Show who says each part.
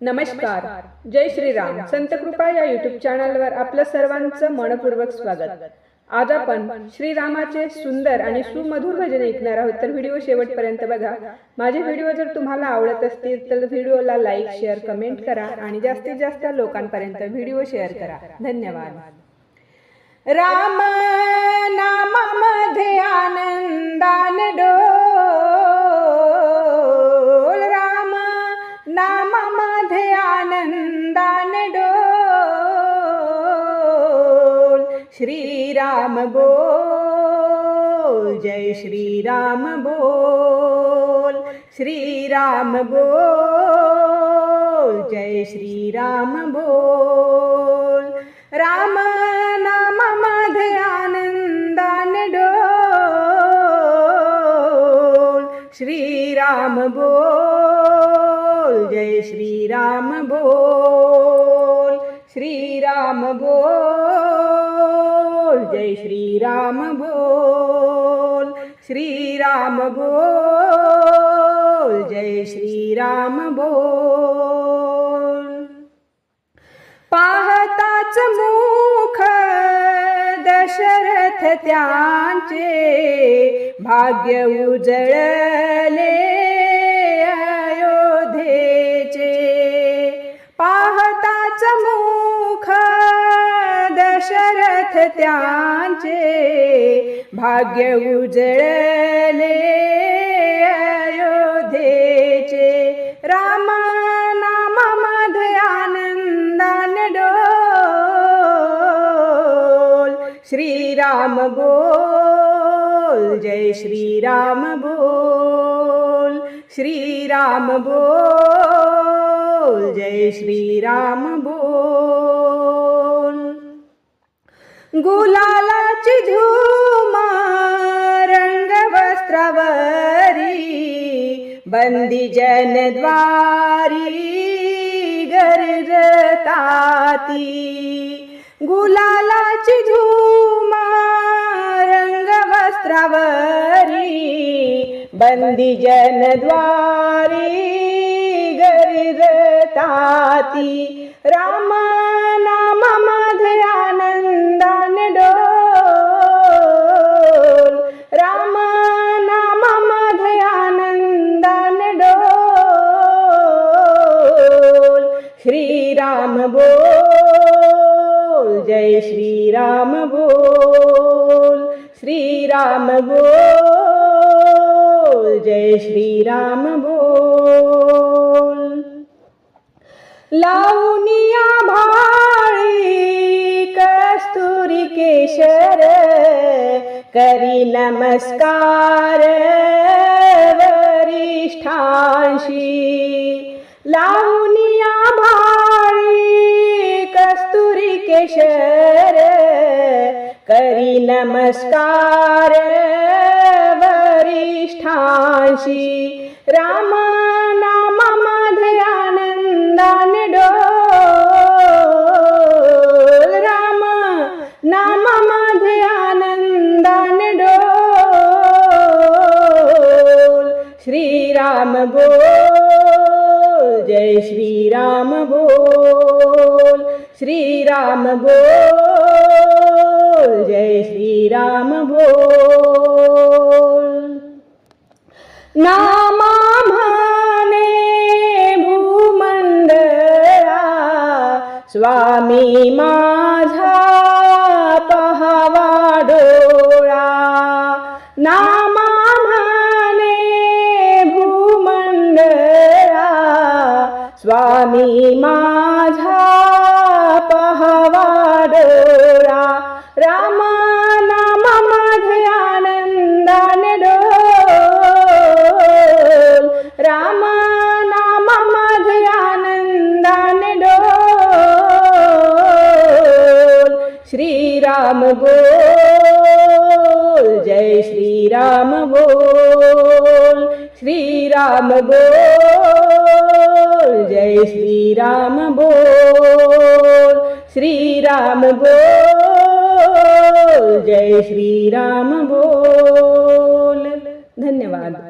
Speaker 1: नमस्कार. जय श्रीराम. संत कृपा या युट्यूब चॅनलवर आपलं सर्वांचं मनपूर्वक स्वागत. आज आपण श्रीरामाचे सुंदर आणि सुमधुर भजन ऐकणार आहोत. तर व्हिडिओ शेवटपर्यंत बघा. माझे व्हिडिओ जर तुम्हाला आवडत असतील तर व्हिडिओला लाईक शेअर कमेंट करा आणि जास्तीत जास्त लोकांपर्यंत व्हिडिओ शेअर करा. धन्यवाद. राम नामामध्ये आनंदान डो श्रीराम बोल जय श्रीराम बोल श्रीराम बोल जय श्रीराम बोल राम नामामध्ये आनंदान डोल श्रीराम बोल जय श्रीराम बोल श्रीराम बोल जय श्रीराम बोल श्रीराम बोल जय श्रीराम बोल. पाहताच मुख दशरथ त्यांचे भाग्य उजळले. शरथ त्यांचे भाग्य उजळले अयोध्येचे. राम नामामध्ये आनंदान डोल. श्रीराम बोल जय श्रीराम बोल. श्रीराम बोल जय श्रीराम बोल. गुलालाची धूम रंग वस्त्रावरी बंदी जनद्वारी गरजताती. गुलालाची धूम रंग वस्त्रावरी बंदी जनद्वारी गरजताती. रामा राम बोल जय श्रीराम बोल श्रीराम बोल जय श्रीराम बोल। लावनिया भाळी कस्तुरी केशर करी नमस्कार वरिष्ठांशी. लावून शर करी नमस्कार वरिष्ठांशी. राम नामामध्ये आनंदान डोल राम नाम आनंदान डोल श्रीराम बोल जय श्रीराम बोल. श्रीराम बोल जय श्रीराम बोल। नामा म्हणे भूमंडळा स्वामी माझा पहावा डोळा। नामा म्हणे भूमंडळा स्वामी माझा राम नामामध्ये आनंदान डोल राम नामामध्ये आनंदान डोल श्रीराम बोल जय श्रीराम बोल श्रीराम बोल जय श्रीराम बोल श्रीराम बोल. जय श्रीराम बोल। धन्यवाद।